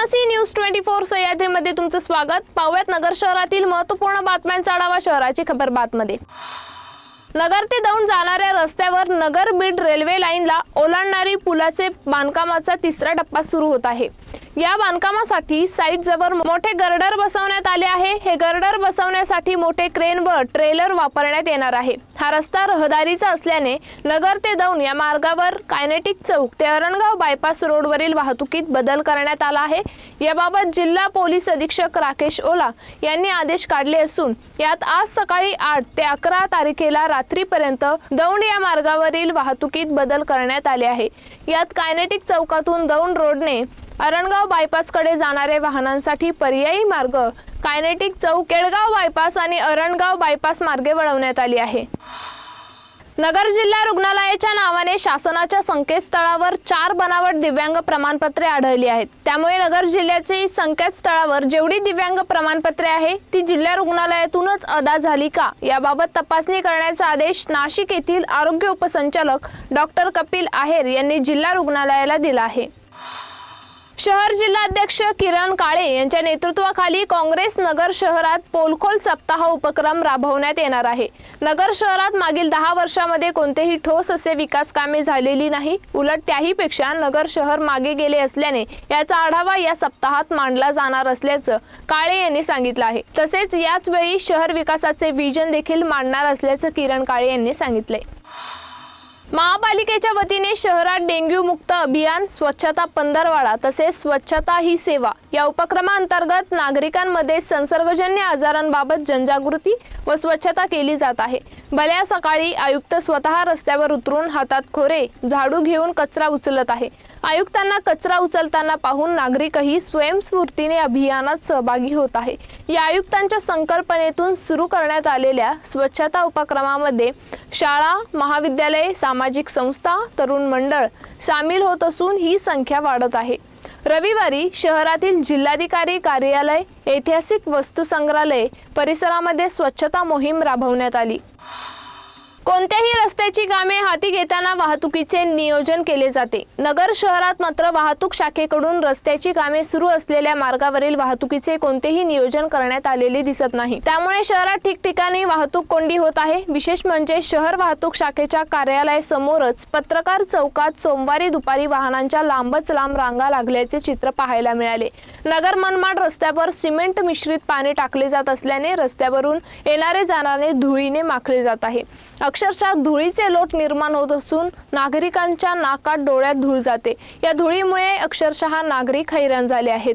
Mansi news twenty four सह्याद्रीमध्ये तुमचं स्वागत. पाहुयात नगर शहरातील महत्त्वपूर्ण बातम्यांचा आढावा शहराची खबर बातमध्ये. नगर ते दौंड जाणाऱ्या रस्त्यावर नगर बीड रेल्वे लाईनला ओलांडणारी पुलाचे बांधकामाचा तिसरा टप्पा सुरू होत आहे. या बांधकामासाठी साईट जवळ मोठे गर्डर बसवण्यात आले आहे. हे गर्डर बसवण्यासाठी मोठे क्रेन व ट्रेलर वापरण्यात येणार आहे. हा रस्ता रहदारीचा असल्याने नगर ते दौंड या मार्गावर कायनेटिक चौक ते अरणगाव बायपास रोडवरील वाहतुकीत बदल करण्यात आला आहे. याबाबत जिल्हा पोलीस अधीक्षक राकेश ओला यांनी आदेश काढले असून यात आज सकाळी आठ ते अकरा तारखेला रात्रीपर्यंत दौंड या मार्गावरील वाहतुकीत बदल करण्यात आले आहे. यात कायनेटिक चौकातून दौंड रोडने अरणगाव बायपासकडे जाणाऱ्या वाहनांसाठी पर्यायी मार्ग कायनेटिक चौक केळगाव बायपास आणि अरणगाव बायपास मार्गे वळवण्यात आली आहे. नगर जिल्हा रुग्णालयाच्या नावाने शासनाच्या संकेतस्थळावर चार बनावट दिव्यांग प्रमाणपत्रे आढळली आहेत. त्यामुळे नगर जिल्ह्याची संकेतस्थळावर जेवढी दिव्यांग प्रमाणपत्रे आहे ती जिल्हा रुग्णालयातूनच अदा झाली का? याबाबत तपासणी करण्याचा आदेश नाशिक येथील आरोग्य उपसंचालक डॉक्टर कपिल आहेर यांनी जिल्हा रुग्णालयाला दिला आहे. शहर जिल्हाध्यक्ष किरण काळे यांच्या नेतृत्वाखाली काँग्रेस नगर शहरात पोलखोल सप्ताह उपक्रम राबवण्यात येणार आहे. नगर शहरात मागील दहा वर्षामध्ये कोणतेही ठोस असे विकास कामे झालेली नाही. उलट त्याहीपेक्षा नगर शहर मागे गेले असल्याने याचा आढावा या सप्ताहात मांडला जाणार असल्याचं काळे यांनी सांगितलं आहे. तसेच याच वेळी शहर विकासाचे विजन देखील मांडणार असल्याचं किरण काळे यांनी सांगितलंय. महापालिकेच्या वतीने शहरात डेंग्यू मुक्त अभियान स्वच्छता पंधरवाडा तसेच स्वच्छता ही सेवा या उपक्रमाअंतर्गत नागरिकांमध्ये संसर्गजन्य आजारांबाबत जनजागृती व स्वच्छता केली जात आहे. भल्या सकाळी आयुक्त स्वतः रस्त्यावर उतरून हातात खोरे झाडू घेऊन कचरा उचलत आहे. आयुक्तांना कचरा उचलताना पाहून नागरिकही स्वयंस्फूर्तीने अभियानात सहभागी होत आहे. या आयुक्तांच्या संकल्पनेतून सुरू करण्यात आलेल्या स्वच्छता उपक्रमामध्ये शाळा महाविद्यालय सामाजिक संस्था तरुण मंडळ सामील होत असून ही संख्या वाढत आहे. रविवारी शहरातील जिल्हाधिकारी कार्यालय ऐतिहासिक वस्तू संग्रहालय परिसरामध्ये स्वच्छता मोहीम राबवण्यात आली. कोणत्याही रस्त्याची कामे हाती घेताना वाहतुकीचे नियोजन केले जाते. नगर शहरात मात्र वाहतूक शाखेकडून रस्त्याची कामे सुरू असलेल्या मार्गावरील वाहतुकीचे कोणतेही नियोजन करण्यात आलेले दिसत नाही. त्यामुळे शहरात ठिकठिकाणी वाहतूक कोंडी होत आहे. विशेष म्हणजे शहर वाहतूक शाखेच्या कार्यालयासमोरच पत्रकार चौकात सोमवारी दुपारी वाहनांच्या लांबच लांब रांगा लागल्याचे चित्र पाहायला मिळाले. नगर मनमाड रस्त्यावर सिमेंट मिश्रित पाणी टाकले जात असल्याने रस्त्यावरून येणारे जाणारे धुळीने माखले जात आहे. अक्षरशः धुळीचे लोट निर्माण होत असून नागरिकांच्या नाकात डोळ्यात धूळ जाते. या धुळीमुळे अक्षरशः नागरिक हैराण झाले आहेत.